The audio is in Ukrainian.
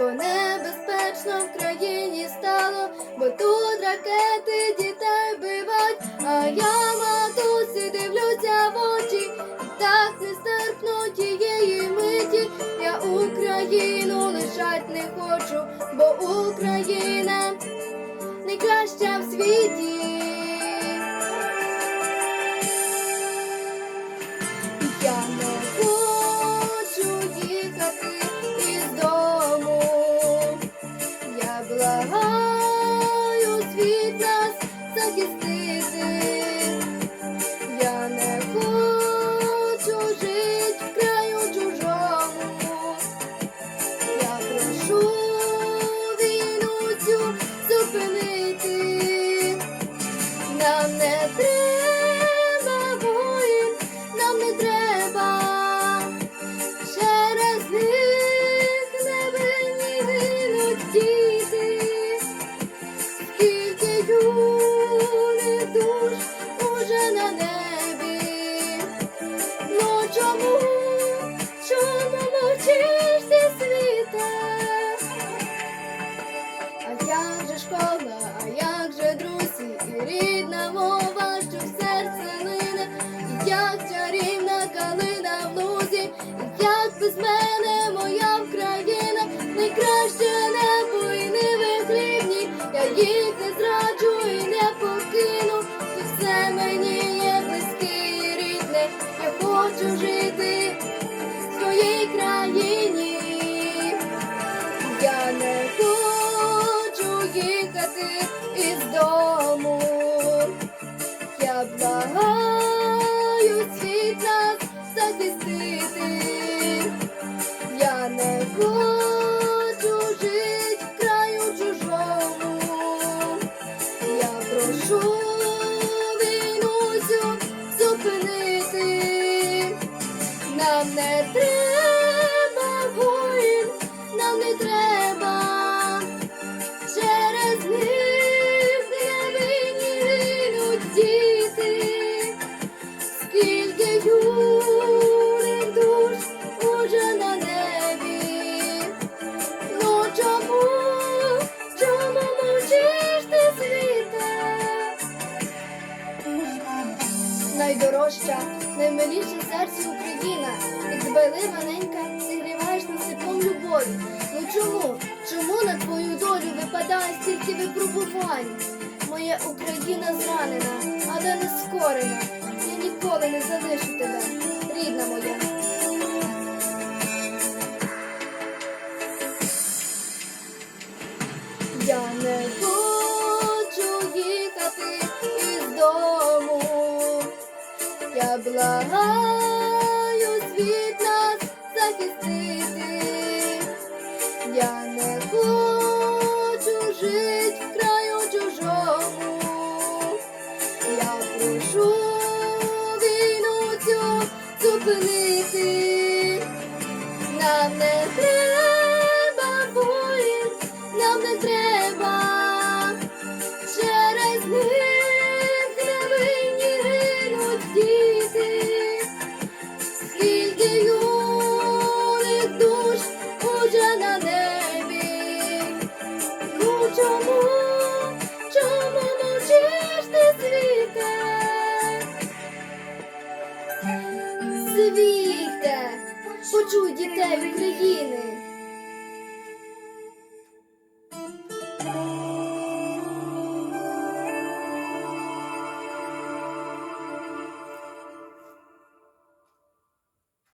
бо небезпечно в країні стало, бо тут ракети дітей бивать, а я матусі дивлюся в очі, так нестерпно тієї миті. Я Україну лишать не хочу, бо Україна найкраща в світі. Благаю світ нас захистити. Рідна мова, що в серце лине, як чарівна калина в лузі, як без мене моя Вкраїна, найкраще небо і ниви хлібні, я їх не зраджу і не покину, ти все мені є близьке і рідне, я хочу жити в своїй країні. Я не хочу їхати із дому. Я благаю світ нас захистити. Я не хочу жити в краю чужому. Я прошу війну зупинити. Нам не треба Найдорожча, наймиліша в серці Україна, як збили маленька, зігріваєш нас теплом любові. Ну чому? Чому на твою долю випадає стільки випробувань? Моя Україна зранена, але не скорена. Я ніколи не залишу тебе, рідна моя. Я не хочу благаю світ нас захистити. Я не хочу жити в краю чужому. Я прошу війну цю зупинити. Нам не треба Світе, почуй дітей України.